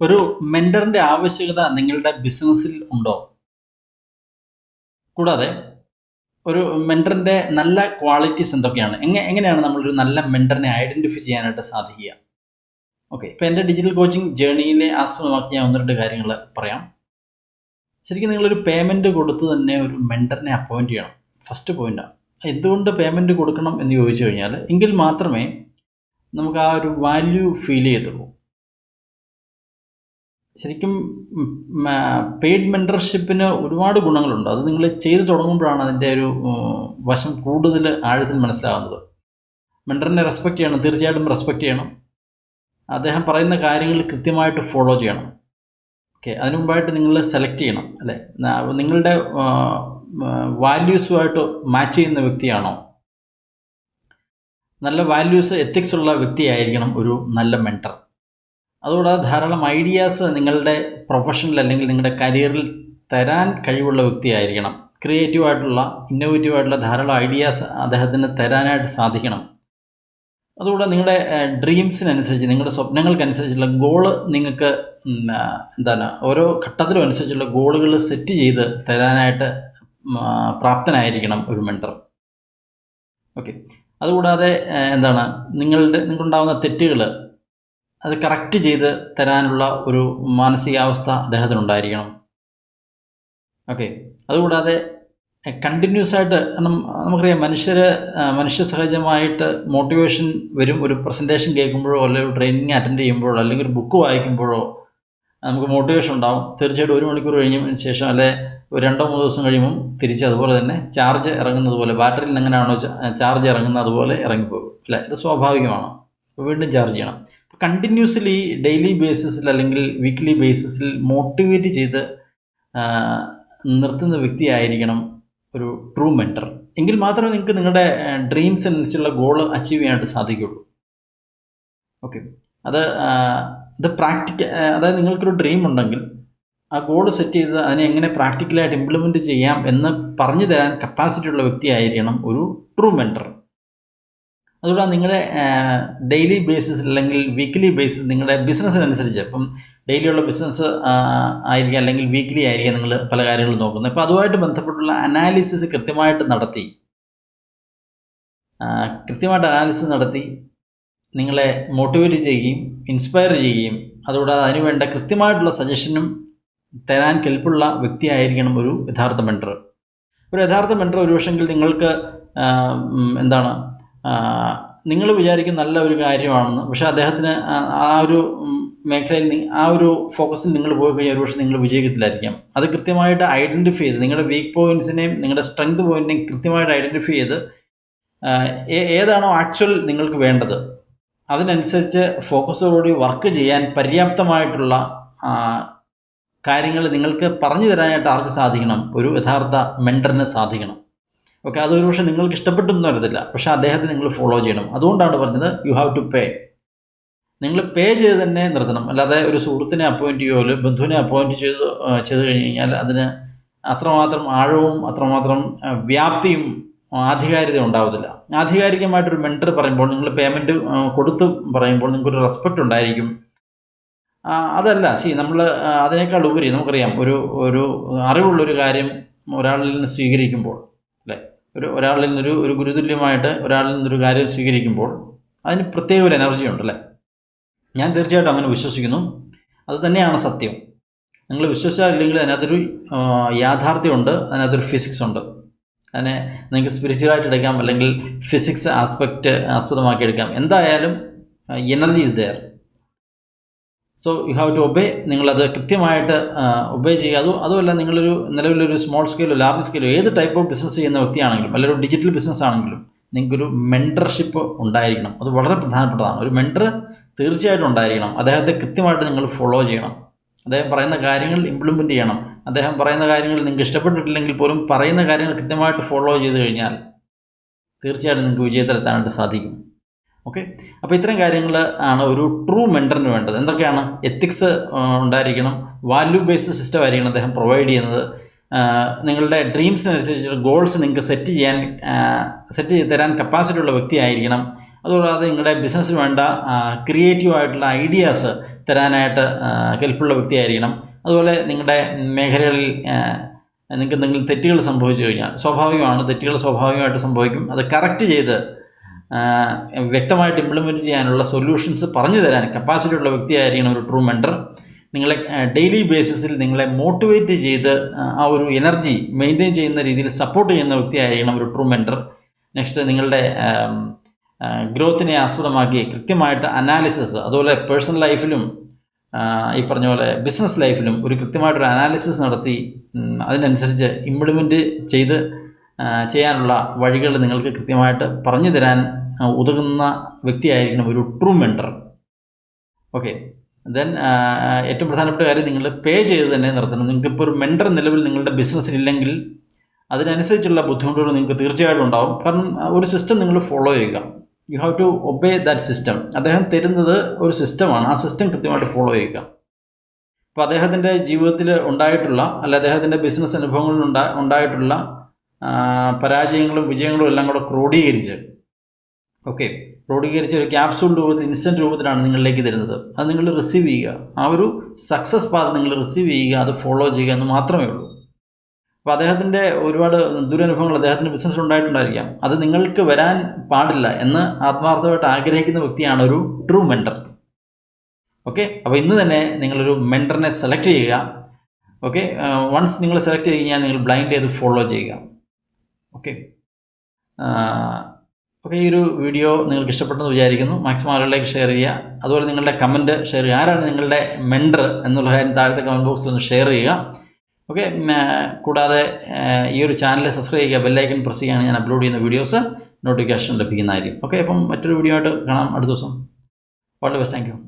ഒരു മെന്ററിന്റെ ആവശ്യകത നിങ്ങളുടെ ബിസിനസ്സിൽ ഉണ്ടോ? കൂടാതെ ഒരു മെന്ററിന്റെ നല്ല ക്വാളിറ്റീസ് എന്തൊക്കെയാണ്? എങ്ങനെ എങ്ങനെയാണ് നമ്മളൊരു നല്ല മെന്ററിനെ ഐഡന്റിഫൈ ചെയ്യാനായിട്ട് സാധിക്കുക? ഓക്കെ ഇപ്പോൾ എന്റെ ഡിജിറ്റൽ കോച്ചിങ് ജേണിയിലെ ആസ്പദമാക്കി ഞാൻ ഒന്ന് രണ്ട് കാര്യങ്ങൾ പറയാം. ശരിക്കും നിങ്ങളൊരു പേയ്മെന്റ് കൊടുത്ത് തന്നെ ഒരു മെന്ററിനെ അപ്പോയിന്റ് ചെയ്യണം. ഫസ്റ്റ് പോയിന്റാണ് എന്തുകൊണ്ട് പേയ്മെന്റ് കൊടുക്കണം എന്ന് ചോദിച്ചു കഴിഞ്ഞാൽ എങ്കിൽ മാത്രമേ നമുക്ക് ആ ഒരു വാല്യൂ ഫീൽ ചെയ്യത്തുള്ളൂ. ശരിക്കും പെയ്ഡ് മെന്റർഷിപ്പിന് ഒരുപാട് ഗുണങ്ങളുണ്ട്. അത് നിങ്ങൾ ചെയ്തു തുടങ്ങുമ്പോഴാണ് അതിന്റെ ഒരു വശം കൂടുതൽ ആഴത്തിൽ മനസ്സിലാകുന്നത്. മെന്ററിനെ റെസ്പെക്റ്റ് ചെയ്യണം തീർച്ചയായിട്ടും റെസ്പെക്റ്റ് ചെയ്യണം. അദ്ദേഹം പറയുന്ന കാര്യങ്ങൾ കൃത്യമായിട്ട് ഫോളോ ചെയ്യണം. ഓക്കെ അതിനു മുമ്പായിട്ട് നിങ്ങൾ സെലക്ട് ചെയ്യണം അല്ലേ? നിങ്ങളുടെ വാല്യൂസുമായിട്ട് മാച്ച് ചെയ്യുന്ന വ്യക്തിയാണോ? നല്ല വാല്യൂസ് എത്തിക്സ് ഉള്ള വ്യക്തിയായിരിക്കണം ഒരു നല്ല മെന്റർ അതുകൂടാതെ ധാരാളം ഐഡിയാസ് നിങ്ങളുടെ പ്രൊഫഷണൽ അല്ലെങ്കിൽ നിങ്ങളുടെ കരിയറിൽ തരാൻ കഴിവുള്ള വ്യക്തിയായിരിക്കണം. ക്രിയേറ്റീവ് ആയിട്ടുള്ള ഇന്നോവേറ്റീവ് ആയിട്ടുള്ള ധാരാളം ഐഡിയാസ് അദ്ദേഹത്തിന് തരാനായിട്ട് സാധിക്കണം. അതുകൂടെ നിങ്ങളുടെ ഡ്രീംസിനനുസരിച്ച് നിങ്ങളുടെ സ്വപ്നങ്ങൾക്കനുസരിച്ചുള്ള ഗോൾ നിങ്ങൾക്ക് എന്താണ് ഓരോ ഘട്ടത്തിലും അനുസരിച്ചുള്ള ഗോളുകൾ സെറ്റ് ചെയ്ത് തരാനായിട്ട് പ്രാപ്തനായിരിക്കണം ഒരു മെന്റർ ഓക്കെ അതുകൂടാതെ എന്താണ് നിങ്ങളുടെ നിങ്ങൾക്കുണ്ടാകുന്ന തെറ്റുകൾ അത് കറക്റ്റ് ചെയ്ത് തരാനുള്ള ഒരു മാനസികാവസ്ഥ അദ്ദേഹത്തിനുണ്ടായിരിക്കണം. ഓക്കെ അതുകൂടാതെ കണ്ടിന്യൂസ് ആയിട്ട് നമുക്കറിയാം മനുഷ്യർ മനുഷ്യ സഹജമായിട്ട് മോട്ടിവേഷൻ വരും. ഒരു പ്രസന്റേഷൻ കേൾക്കുമ്പോഴോ അല്ലെങ്കിൽ ട്രെയിനിങ് അറ്റൻഡ് ചെയ്യുമ്പോഴോ അല്ലെങ്കിൽ ഒരു ബുക്ക് വായിക്കുമ്പോഴോ നമുക്ക് മോട്ടിവേഷൻ ഉണ്ടാവും. തീർച്ചയായിട്ടും ഒരു മണിക്കൂർ കഴിഞ്ഞതിന് ശേഷം അല്ലെ ഒരു രണ്ടോ മൂന്നോ ദിവസം കഴിയുമ്പം തിരിച്ച് അതുപോലെ തന്നെ ചാർജ് ഇറങ്ങുന്നത് പോലെ ബാറ്ററിയിൽ എങ്ങനെയാണോ ചാർജ് ഇറങ്ങുന്നത് അതുപോലെ ഇറങ്ങിപ്പോകും. അല്ലേ ഇത് സ്വാഭാവികമാണ്. വീണ്ടും ചാർജ് ചെയ്യണം. കണ്ടിന്യൂസ്ലി ഡെയിലി ബേസിസിൽ അല്ലെങ്കിൽ വീക്ക്ലി ബേസിസിൽ മോട്ടിവേറ്റ് ചെയ്ത് നിർത്തുന്ന വ്യക്തിയായിരിക്കണം ഒരു ട്രൂ മെന്റർ എങ്കിൽ മാത്രമേ നിങ്ങൾക്ക് നിങ്ങളുടെ ഡ്രീംസ് അനുസരിച്ചുള്ള ഗോൾ അച്ചീവ് ചെയ്യാനായിട്ട് സാധിക്കുള്ളൂ ഓക്കെ അത് ഇത് പ്രാക്ടിക്ക അതായത് നിങ്ങൾക്കൊരു ഡ്രീം ഉണ്ടെങ്കിൽ ആ ഗോൾ സെറ്റ് ചെയ്ത് അതിനെ എങ്ങനെ പ്രാക്ടിക്കലായിട്ട് ഇംപ്ലിമെന്റ് ചെയ്യാം എന്ന് പറഞ്ഞു തരാൻ കപ്പാസിറ്റി ഉള്ള വ്യക്തിയായിരിക്കണം ഒരു ട്രൂ മെന്റർ അതുകൂടെ നിങ്ങളുടെ ഡെയിലി ബേസിസ് അല്ലെങ്കിൽ വീക്ക്ലി ബേസിസ് നിങ്ങളുടെ ബിസിനസ്സിനനുസരിച്ച് ഇപ്പം ഡെയിലിയുള്ള ബിസിനസ് ആയിരിക്കാം അല്ലെങ്കിൽ വീക്ക്ലി ആയിരിക്കാം നിങ്ങൾ പല കാര്യങ്ങളും നോക്കുന്നത്. അപ്പോൾ അതുമായിട്ട് ബന്ധപ്പെട്ടുള്ള അനാലിസിസ് കൃത്യമായിട്ട് നടത്തി കൃത്യമായിട്ട് അനാലിസിസ് നടത്തി നിങ്ങളെ മോട്ടിവേറ്റ് ചെയ്യുകയും ഇൻസ്പയർ ചെയ്യുകയും അതുകൂടാതെ അതിനുവേണ്ട കൃത്യമായിട്ടുള്ള സജഷനും തരാൻ കെൽപ്പുള്ള വ്യക്തിയായിരിക്കണം ഒരു യഥാർത്ഥ മെന്റർ ഒരു യഥാർത്ഥ മെന്റർ ഒരുപക്ഷെങ്കിൽ നിങ്ങൾക്ക് എന്താണ് നിങ്ങൾ വിചാരിക്കും നല്ല ഒരു കാര്യമാണെന്ന്. പക്ഷേ അദ്ദേഹത്തിന് ആ- ഒരു മേഖലയിൽ ആ ഒരു ഫോക്കസിൽ നിങ്ങൾ പോയി കഴിഞ്ഞാൽ ഒരുപക്ഷെ നിങ്ങൾ വിജയിക്കത്തില്ലായിരിക്കാം അത് കൃത്യമായിട്ട് ഐഡന്റിഫൈ ചെയ്ത് നിങ്ങളുടെ വീക്ക് പോയിന്റ്സിനെയും നിങ്ങളുടെ സ്ട്രെങ്ത് പോയിന്റിനെയും കൃത്യമായിട്ട് ഐഡന്റിഫൈ ചെയ്ത് ഏതാണോ ആക്ച്വൽ നിങ്ങൾക്ക് വേണ്ടത്. അതിനനുസരിച്ച് ഫോക്കസോടുകൂടി വർക്ക് ചെയ്യാൻ പര്യാപ്തമായിട്ടുള്ള കാര്യങ്ങൾ നിങ്ങൾക്ക് പറഞ്ഞു തരാനായിട്ട് ആർക്ക് സാധിക്കണം? ഒരു യഥാർത്ഥ മെന്ററിന് സാധിക്കണം. ഓക്കെ അതൊരു പക്ഷേ നിങ്ങൾക്ക് ഇഷ്ടപ്പെട്ടെന്ന് വരത്തില്ല പക്ഷേ അദ്ദേഹത്തെ നിങ്ങൾ ഫോളോ ചെയ്യണം. അതുകൊണ്ടാണ് പറഞ്ഞത് യു ഹാവ് ടു പേ നിങ്ങൾ പേ ചെയ്ത് തന്നെ നിർത്തണം. അല്ലാതെ ഒരു സുഹൃത്തിനെ അപ്പോയിന്റ് ചെയ്യുമോ അല്ലെങ്കിൽ ബന്ധുവിനെ അപ്പോയിന്റ് ചെയ്ത് ചെയ്ത് കഴിഞ്ഞ് കഴിഞ്ഞാൽ അതിന് അത്രമാത്രം ആഴവും അത്രമാത്രം വ്യാപ്തിയും ആധികാരികത ഉണ്ടാവത്തില്ല. ആധികാരികമായിട്ടൊരു മെന്റർ പറയുമ്പോൾ നിങ്ങൾ പേയ്മെന്റ് കൊടുത്ത് പറയുമ്പോൾ നിങ്ങൾക്കൊരു റെസ്പെക്റ്റ് ഉണ്ടായിരിക്കും. അതല്ല സി നമ്മൾ അതിനേക്കാൾ ഉപരി നമുക്കറിയാം ഒരു ഒരു അറിവുള്ളൊരു കാര്യം ഒരാളിൽ നിന്ന് സ്വീകരിക്കുമ്പോൾ അല്ലേ? ഒരു ഒരാളിൽ നിന്നൊരു ഒരു ഗുരുതുല്യമായിട്ട് ഒരാളിൽ നിന്നൊരു കാര്യം സ്വീകരിക്കുമ്പോൾ അതിന് പ്രത്യേക ഒരു എനർജി ഉണ്ട് അല്ലേ? ഞാൻ തീർച്ചയായിട്ടും അങ്ങനെ വിശ്വസിക്കുന്നു. അത് തന്നെയാണ് സത്യം. നിങ്ങൾ വിശ്വസിച്ചാൽ ഇല്ലെങ്കിൽ അതിനകത്തൊരു യാഥാർത്ഥ്യമുണ്ട് അതിനകത്തൊരു ഫിസിക്സ് ഉണ്ട്. അതിനെ നിങ്ങൾക്ക് സ്പിരിച്വലായിട്ട് എടുക്കാം അല്ലെങ്കിൽ ഫിസിക്സ് ആസ്പെക്റ്റ് ആസ്പദമാക്കി എടുക്കാം. എന്തായാലും energy is there so you have to obey നിങ്ങളത് കൃത്യമായിട്ട് ഒബേ ചെയ്യുക. അതും അതുമല്ല നിങ്ങളൊരു നിലവിലൊരു സ്മോൾ സ്കെയിലോ ലാർജ് സ്കെയിലോ ഏത് ടൈപ്പ് ഓഫ് ബിസിനസ് ചെയ്യുന്ന വ്യക്തിയാണെങ്കിലും അല്ലെങ്കിൽ ഒരു ഡിജിറ്റൽ ബിസിനസ് ആണെങ്കിലും നിങ്ങൾക്കൊരു മെന്റർഷിപ്പ് ഉണ്ടായിരിക്കണം. അത് വളരെ പ്രധാനപ്പെട്ടതാണ്. ഒരു മെന്റർ തീർച്ചയായിട്ടും ഉണ്ടായിരിക്കണം. അദ്ദേഹത്തെ കൃത്യമായിട്ട് നിങ്ങൾ ഫോളോ ചെയ്യണം. അദ്ദേഹം പറയുന്ന കാര്യങ്ങൾ ഇംപ്ലിമെന്റ് ചെയ്യണം. അദ്ദേഹം പറയുന്ന കാര്യങ്ങൾ നിങ്ങൾക്ക് ഇഷ്ടപ്പെട്ടിട്ടില്ലെങ്കിൽ പോലും പറയുന്ന കാര്യങ്ങൾ കൃത്യമായിട്ട് ഫോളോ ചെയ്ത് കഴിഞ്ഞാൽ തീർച്ചയായിട്ടും നിങ്ങൾക്ക് വിജയത്തിലെത്താനായിട്ട് സാധിക്കും. ഓക്കെ അപ്പോൾ ഇത്തരം കാര്യങ്ങൾ ആണ് ഒരു ട്രൂ മെന്ററിന് വേണ്ടത്. എന്തൊക്കെയാണ്? എത്തിക്സ് ഉണ്ടായിരിക്കണം. വാല്യൂ ബേസ്ഡ് സിസ്റ്റം ആയിരിക്കണം അദ്ദേഹം പ്രൊവൈഡ് ചെയ്യുന്നത്. നിങ്ങളുടെ ഡ്രീംസിനനുസരിച്ച് ഗോൾസ് നിങ്ങൾക്ക് സെറ്റ് ചെയ്യാൻ സെറ്റ് ചെയ്ത് തരാൻ കപ്പാസിറ്റി ഉള്ള വ്യക്തി ആയിരിക്കണം. അതുകൂടാതെ നിങ്ങളുടെ ബിസിനസ്സിന് വേണ്ട ക്രിയേറ്റീവ് ആയിട്ടുള്ള ഐഡിയാസ് തരാനായിട്ട് വ്യക്തി ആയിരിക്കണം. അതുപോലെ നിങ്ങളുടെ മേഖലകളിൽ നിങ്ങൾക്ക് എന്തെങ്കിലും തെറ്റുകൾ സംഭവിച്ചു കഴിഞ്ഞാൽ സ്വാഭാവികമാണ്. തെറ്റുകൾ സ്വാഭാവികമായിട്ട് സംഭവിക്കും. അത് കറക്റ്റ് ചെയ്ത് വ്യക്തമായിട്ട് ഇംപ്ലിമെന്റ് ചെയ്യാനുള്ള സൊല്യൂഷൻസ് പറഞ്ഞു തരാൻ കപ്പാസിറ്റി ഉള്ള വ്യക്തിയായിരിക്കണം ഒരു ട്രൂ മെൻഡർ നിങ്ങളെ ഡെയിലി ബേസിസിൽ നിങ്ങളെ മോട്ടിവേറ്റ് ചെയ്ത് ആ, ഒരു എനർജി മെയിന്റെയിൻ ചെയ്യുന്ന രീതിയിൽ സപ്പോർട്ട് ചെയ്യുന്ന വ്യക്തിയായിരിക്കണം ഒരു ട്രൂ മെൻഡർ നെക്സ്റ്റ് നിങ്ങളുടെ ഗ്രോത്തിനെ ആസ്പദമാക്കി കൃത്യമായിട്ട് അനാലിസിസ് അതുപോലെ പേഴ്സണൽ ലൈഫിലും ഈ പറഞ്ഞ പോലെ ബിസിനസ് ലൈഫിലും ഒരു കൃത്യമായിട്ടൊരു അനാലിസിസ് നടത്തി അതിനനുസരിച്ച് ഇംപ്ലിമെന്റ് ചെയ്ത് ചെയ്യാനുള്ള വഴികൾ നിങ്ങൾക്ക് കൃത്യമായിട്ട് പറഞ്ഞു തരാൻ ഉതകുന്ന വ്യക്തിയായിരിക്കണം ഒരു ട്രൂ മെൻഡർ ഓക്കെ ദെൻ ഏറ്റവും പ്രധാനപ്പെട്ട കാര്യം നിങ്ങൾ പേ ചെയ്ത് തന്നെ നിർത്തണം. നിങ്ങൾക്ക് ഇപ്പോൾ ഒരു മെൻഡർ നിലവിൽ നിങ്ങളുടെ ബിസിനസ്സിലില്ലെങ്കിൽ അതിനനുസരിച്ചുള്ള ബുദ്ധിമുട്ടുകൾ നിങ്ങൾക്ക് തീർച്ചയായിട്ടും ഉണ്ടാവും. കാരണം ഒരു സിസ്റ്റം നിങ്ങൾ ഫോളോ ചെയ്യുക. You have to obey that system അദ്ദേഹം തരുന്നത് ഒരു സിസ്റ്റമാണ് ആ സിസ്റ്റം കൃത്യമായിട്ട് ഫോളോ ചെയ്യുക. അപ്പോൾ അദ്ദേഹത്തിന്റെ ജീവിതത്തിൽ ഉണ്ടായിട്ടുള്ള അല്ല അദ്ദേഹത്തിന്റെ ബിസിനസ് അനുഭവങ്ങളിൽ ഉണ്ടാ ഉണ്ടായിട്ടുള്ള പരാജയങ്ങളും വിജയങ്ങളും എല്ലാം കൂടെ ക്രോഡീകരിച്ച് ഓക്കെ ക്രോഡീകരിച്ച് ഒരു ക്യാപ്സൂൾ രൂപത്തിൽ ഇൻസ്റ്റന്റ് രൂപത്തിലാണ് നിങ്ങളിലേക്ക് തരുന്നത്. അത് നിങ്ങൾ റിസീവ് ചെയ്യുക. ആ ഒരു സക്സസ് പാത്ത് നിങ്ങൾ റിസീവ് ചെയ്യുക അത് ഫോളോ ചെയ്യുക എന്ന് മാത്രമേ ഉള്ളൂ. അപ്പോൾ അദ്ദേഹത്തിന്റെ ഒരുപാട് ദുരനുഭവങ്ങൾ അദ്ദേഹത്തിന്റെ ബിസിനസ്സിൽ ഉണ്ടായിട്ടുണ്ടായിരിക്കാം. അത് നിങ്ങൾക്ക് വരാൻ പാടില്ല എന്ന് ആത്മാർത്ഥമായിട്ട് ആഗ്രഹിക്കുന്ന വ്യക്തിയാണ് ഒരു ട്രൂ മെന്റർ ഓക്കെ അപ്പോൾ ഇന്ന് തന്നെ നിങ്ങളൊരു മെന്ററിനെ സെലക്ട് ചെയ്യുക. ഓക്കെ വൺസ് നിങ്ങൾ സെലക്ട് ചെയ്ത് കഴിഞ്ഞാൽ നിങ്ങൾ ബ്ലൈൻഡ് ചെയ്ത് ഫോളോ ചെയ്യുക. ഓക്കെ ഓക്കെ ഈ ഒരു വീഡിയോ നിങ്ങൾക്ക് ഇഷ്ടപ്പെട്ടെന്ന് വിചാരിക്കുന്നു. മാക്സിമം ആളുകളിലേക്ക് ഷെയർ ചെയ്യുക. അതുപോലെ നിങ്ങളുടെ കമന്റ് ഷെയർ ചെയ്യുക. ആരാണ് നിങ്ങളുടെ മെൻഡർ എന്നുള്ള കാര്യം താഴത്തെ കമന്റ് ബോക്സിൽ ഒന്ന് ഷെയർ ചെയ്യുക. ഓക്കെ കൂടാതെ ഈ ഒരു ചാനൽ സബ്സ്ക്രൈബ് ചെയ്യുക. ബെല്ലൈക്കൺ പ്രസ് ചെയ്യുകയാണ് ഞാൻ അപ്ലോഡ് ചെയ്യുന്ന വീഡിയോസ് നോട്ടിഫിക്കേഷൻ ലഭിക്കുന്നതായിരിക്കും ഓക്കെ അപ്പം മറ്റൊരു വീഡിയോ ആയിട്ട് കാണാം അടുത്ത ദിവസം. വളരെ ബെസ്റ്റ് താങ്ക് യു